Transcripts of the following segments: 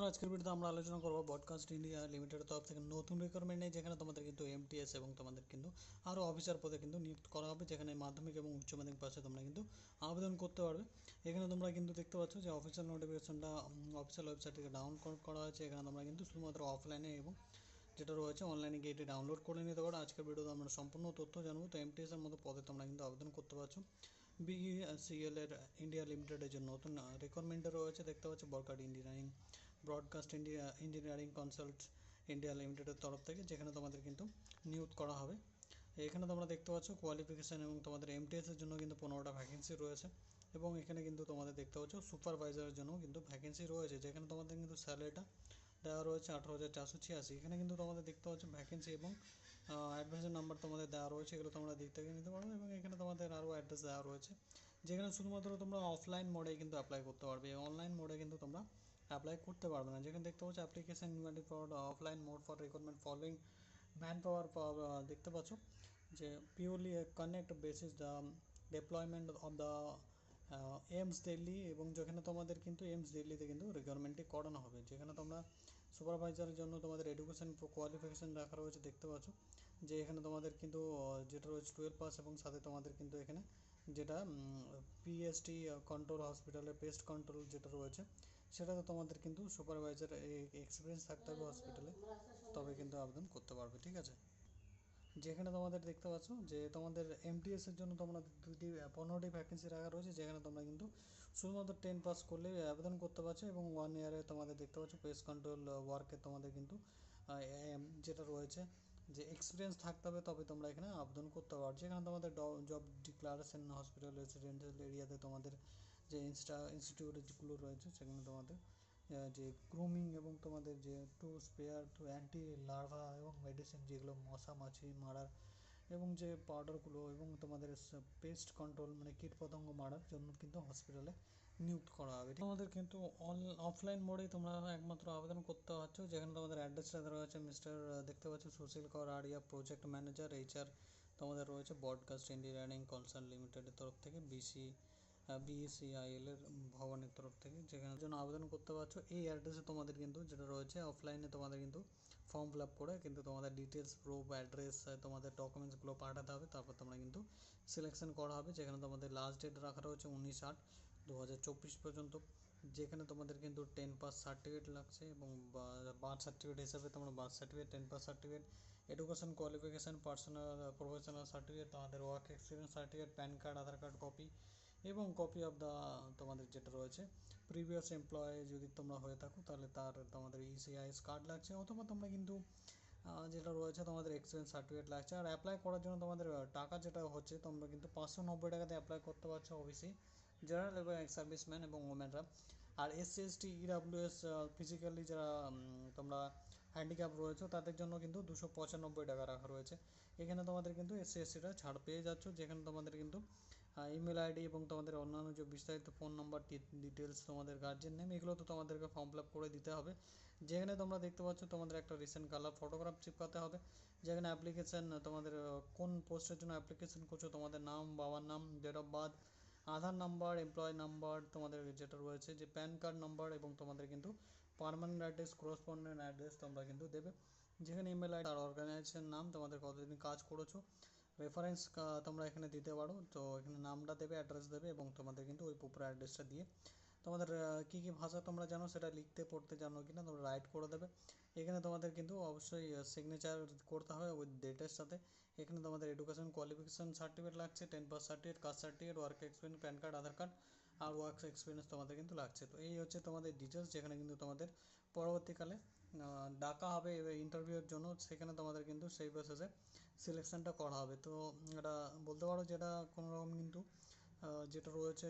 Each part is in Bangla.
বন্ধুরা, আজকের ভিডিওতে আমরা আলোচনা করব বডকাস্ট ইন্ডিয়া লিমিটেড তরফ থেকে নতুন রিকোয়ারমেন্ট নেই যেখানে তোমাদের কিন্তু এমটিএস এবং তোমাদের কিন্তু আরও অফিসার পদে কিন্তু নিযুক্ত করা হবে, যেখানে মাধ্যমিক এবং উচ্চ মাধ্যমিক পাশে তোমরা কিন্তু আবেদন করতে পারবে। এখানে তোমরা কিন্তু দেখতে পাচ্ছ যে অফিসিয়াল নোটিফিকেশনটা অফিসিয়াল ওয়েবসাইট থেকে ডাউনলোড করা হয়েছে। এখানে তোমরা কিন্তু শুধুমাত্র অফলাইনে এবং যেটা রয়েছে অনলাইনে গিয়ে এটি ডাউনলোড করে নিতে পারো। আজকের ভিডিওতে আমরা সম্পূর্ণ তথ্য জানব। তো এমটিএস এর মতো পদে তোমরা কিন্তু আবেদন করতে পারছ। বিইসিএল এর ইন্ডিয়া লিমিটেডের যে নতুন রিকোয়ারমেন্টে রয়েছে, দেখতে পাচ্ছ বরকাট engineering broadcast India engineering consult India লিমিটেডের তরফ থেকে, যেখানে তোমাদের কিন্তু নিয়োগ করা হবে। এখানে তোমরা দেখতে পাচ্ছ কোয়ালিফিকেশান এবং তোমাদের এমটিএসের জন্য কিন্তু পনেরোটা ভ্যাকেন্সি রয়েছে এবং এখানে কিন্তু তোমাদের দেখতে পাচ্ছ সুপারভাইজারের জন্য কিন্তু ভ্যাকেন্সি রয়েছে, যেখানে তোমাদের কিন্তু স্যালারিটা দেওয়া রয়েছে আঠারো হাজার চারশো ছিয়াশি। এখানে কিন্তু তোমাদের দেখতে পাচ্ছ ভ্যাকেন্সি এবং অ্যাডভাইসের নাম্বার তোমাদের দেওয়া রয়েছে, এগুলো তোমরা দিক থেকে নিতে পারো এবং এখানে তোমাদের আরও অ্যাড্রেস দেওয়া রয়েছে। যেখানে শুধুমাত্র তোমরা অফলাইন মোডে কিন্তু অ্যাপ্লাই করতে পারবে। অনলাইন মোডে কিন্তু তোমরা অ্যাপ্লাই করতে পারবে না। যেখানে দেখতে পাচ্ছ application invited for offline mode for recruitment following man power দেখতে পাচ্ছ যে purely connect basis the deployment of the AIIMS Delhi এবং যেখানে তোমাদের কিন্তু এমস দিল্লিতে কিন্তু রিকোয়ারমেন্টটি করানো হবে। যেখানে তোমরা সুপারভাইজারের জন্য তোমাদের এডুকেশন কোয়ালিফিকেশান রাখা রয়েছে দেখতে পাচ্ছ যে এখানে তোমাদের কিন্তু যেটা রয়েছে টুয়েলভ পাস এবং সাথে তোমাদের কিন্তু এখানে যেটা পিএসটি কন্ট্রোল হসপিটালের পেস্ট কন্ট্রোল যেটা রয়েছে সেটাতে তোমাদের কিন্তু সুপারভাইজার এক্সপিরিয়েন্স থাকতে হবে হসপিটালে তবে কিন্তু আবেদন করতে পারবে, ঠিক আছে? যেখানে তোমাদের দেখতে পাচ্ছ যে তোমাদের এমটিএস এর জন্য তোমরা দুটি, পনেরোটি ভ্যাকেন্সি রাখা রয়েছে, যেখানে তোমরা কিন্তু শুধুমাত্র টেন পাস করলে আবেদন করতে পারছ এবং ওয়ান ইয়ারে তোমাদের দেখতে পাচ্ছ পেস্ট কন্ট্রোল ওয়ার্কে তোমাদের কিন্তু যেটা রয়েছে যে এক্সপিরিয়েন্স থাকতে হবে, তবে তোমরা এখানে আবেদন করতে পারো। যেখানে তোমাদের জব ডিক্লারেশন হসপিটাল রেসিডেন্সিয়াল এরিয়াতে তোমাদের যে ইনস্টা ইনস্টিটিউটগুলো রয়েছে, সেখানে তোমাদের যে গ্রুমিং এবং তোমাদের যে to spare to anti larva এবং মেডিসিন যেগুলো মশা, মাছি, মারার এবং যে পাউডারগুলো এবং তোমাদের পেস্ট কন্ট্রোল মানে কীট পতঙ্গ মারার জন্য কিন্তু হসপিটালে নিযুক্ত করা হবে। তোমাদের কিন্তু অন অফলাইন মোডেই তোমরা একমাত্র আবেদন করতে পারছ। যেখানে তোমাদের অ্যাড্রেসটা দেওয়া আছে মিস্টার দেখতে পাচ্ছ সুশীল কর, আরিয়া প্রজেক্ট ম্যানেজার এইচআর তোমাদের রয়েছে ব্রডকাস্ট ইঞ্জিনিয়ারিং কনসার্ন লিমিটেডের তরফ থেকে বিসি বিএসিআইএল এর ভবনের তরফ থেকে, যেখানে জন্য আবেদন করতে পারছ, এই অ্যাড্রেসে তোমাদের কিন্তু যেটা রয়েছে অফলাইনে তোমাদের কিন্তু ফর্ম ফিল আপ করে কিন্তু তোমাদের ডিটেলস প্রুফ অ্যাড্রেস তোমাদের ডকুমেন্টসগুলো পাঠাতে হবে, তারপর তোমরা কিন্তু সিলেকশন করা হবে, যেখানে তোমাদের লাস্ট ডেট রাখা রয়েছে উনিশ আট দু পর্যন্ত। যেখানে তোমাদের কিন্তু টেন পাস সার্টিফিকেট লাগছে এবং বার্থ সার্টিফিকেট হিসাবে তোমরা birth certificate ten pass certificate education qualification personal professional certificate তোমাদের work experience certificate PAN card Aadhaar card copy এবং কপি অফ দ্য তোমাদের যেটা রয়েছে প্রিভিয়াস এমপ্লয় যদি তোমরা হয়ে থাকো, তাহলে তার তোমাদের ইসিআইএস কার্ড লাগছে, অথবা তোমরা কিন্তু যেটা রয়েছে তোমাদের এক্সপিরিয়েন্স সার্টিফিকেট লাগছে, আর অ্যাপ্লাই করার জন্য তোমাদের টাকা যেটা হচ্ছে, তোমরা কিন্তু পাঁচশো নব্বই টাকাতে অ্যাপ্লাই করতে পারছ ওবিসি জেনারেল এবং সার্ভিসম্যান এবং ওমেনরা আর এসসি এসটি ইডাব্লিউএস ফিজিক্যালি যারা তোমরা হ্যান্ডিক্যাপ রয়েছে, তাদের জন্য কিন্তু দুশো পঁচানব্বই টাকা রাখা রয়েছে। এখানে তোমাদের কিন্তু এসসি এসটিটা ছাড় পেয়ে যাচ্ছ, যেখানে তোমাদের কিন্তু ইমেল আইডি এবং তোমাদের অন্যান্য যে বিস্তারিত ফোন নম্বর ডিটেলস তোমাদের গার্জেন নেম এগুলো তো তোমাদেরকে ফর্ম ফিল করে দিতে হবে। যেখানে তোমরা দেখতে পাচ্ছ, তোমাদের একটা রিসেন্ট কালার ফটোগ্রাফ চিপকাতে হবে। যেখানে অ্যাপ্লিকেশান তোমাদের কোন পোস্টের জন্য অ্যাপ্লিকেশান করছ, তোমাদের নাম, বাবার নাম date of birth Aadhaar number employ number তোমাদের যেটা রয়েছে, যে প্যান কার্ড নাম্বার এবং তোমাদের কিন্তু পারমানেন্ট অ্যাড্রেস করসপন্ডেন্ট অ্যাড্রেস তোমরা কিন্তু দেবে। যেখানে ইমেল আইডি আর অর্গানাইজেশন নাম, তোমাদের কতদিন কাজ করেছ রেফারেন্স তোমরা এখানে দিতে পারো। তো এখানে নামটা দেবে অ্যাড্রেস দেবে এবং তোমাদের কিন্তু ওই প্রপার অ্যাড্রেসটা দিয়ে তোমাদের কী কী ভাষা তোমরা জানো সেটা লিখতে, পড়তে জানো কি না তোমরা রাইট করে দেবে। এখানে তোমাদের কিন্তু অবশ্যই সিগনেচার করতে হবে ওই ডেটের সাথে। এখানে তোমাদের এডুকেশন কোয়ালিফিকেশান সার্টিফিকেট লাগছে ten pass certificate caste certificate work experience PAN card Aadhaar card আর ওয়ার্ক এক্সপিরিয়েন্স তোমাদের কিন্তু লাগছে। তো এই হচ্ছে তোমাদের ডিটেলস যেখানে কিন্তু তোমাদের পরবর্তীকালে ডাকা হবে ইন্টারভিউয়ের জন্য, সেখানে তোমাদের কিন্তু সেই বেসিসে সিলেকশনটা করা হবে। তো এটা বলতে পারো যেটা কোনো রকম কিন্তু যেটা রয়েছে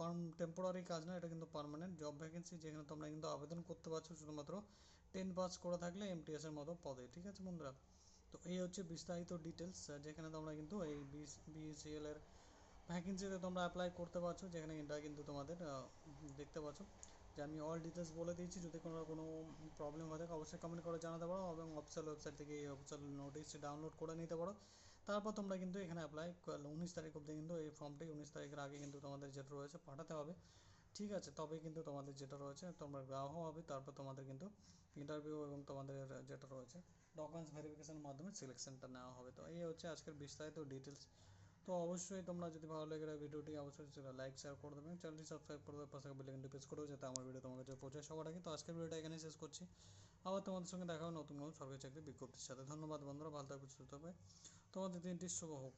কম টেম্পোরারি কাজ না, এটা কিন্তু পারমানেন্ট জব ভ্যাকেন্সি যেখানে তোমরা কিন্তু আবেদন করতে পারছ শুধুমাত্র টেন পাস করে থাকলে এমটিএসের মতো পদে, ঠিক আছে বন্ধুরা? তো এই হচ্ছে বিস্তারিত ডিটেলস যেখানে তোমরা কিন্তু এই বিসিএল এর ভ্যাকেন্সিতে তোমরা অ্যাপ্লাই করতে পারছ, যেখানে এটা কিন্তু তোমাদের দেখতে পাচ্ছ যে আমি অল ডিটেলস বলে দিয়েছি, যদি কোনো কোনো প্রবলেম হয় থাকে, অবশ্যই কমেন্ট করে জানাতে পারো এবং অফিসিয়াল ওয়েবসাইট থেকে এই অফিসিয়াল নোটিশটি ডাউনলোড করে নিতে পারো। তারপর তোমরা কিন্তু এখানে অ্যাপ্লাই উনিশ তারিখ অবধি কিন্তু এই ফর্মটি উনিশ তারিখের আগে কিন্তু তোমাদের যেটা রয়েছে পাঠাতে হবে। ঠিক আছে, তবে কিন্তু তোমাদের যেটা রয়েছে, তোমরা গ্রাহক হবে, তারপর তোমাদের কিন্তু ইন্টারভিউ এবং তোমাদের যেটা রয়েছে ডকুমেন্টস ভেরিফিকেশনের মাধ্যমে সিলেকশনটা নেওয়া হবে। তো এই হচ্ছে আজকের বিস্তারিত ডিটেলস তো অবশ্যই তোমরা যদি ভালো লেগে থাকে ভিডিওটি, অবশ্যই সেটা লাইক শেয়ার করে দেবে। চ্যানেলটি সাবস্ক্রাইব করে দেবে, পাশে বেলাইকনটি প্রেস করো যাতে আমার ভিডিও তোমার কাছে পৌঁছায় সবার আগে। তো আজকের ভিডিওটা এখানে শেষ করছি। আবার তোমাদের সঙ্গে দেখা হবে নতুন নতুন সরকারি চাকরি বিজ্ঞপ্তির সাথে। ধন্যবাদ বন্ধুরা, ভালো থাকবে, সুস্থ থাকবে। তোমাদের দিনটি শুভ হোক।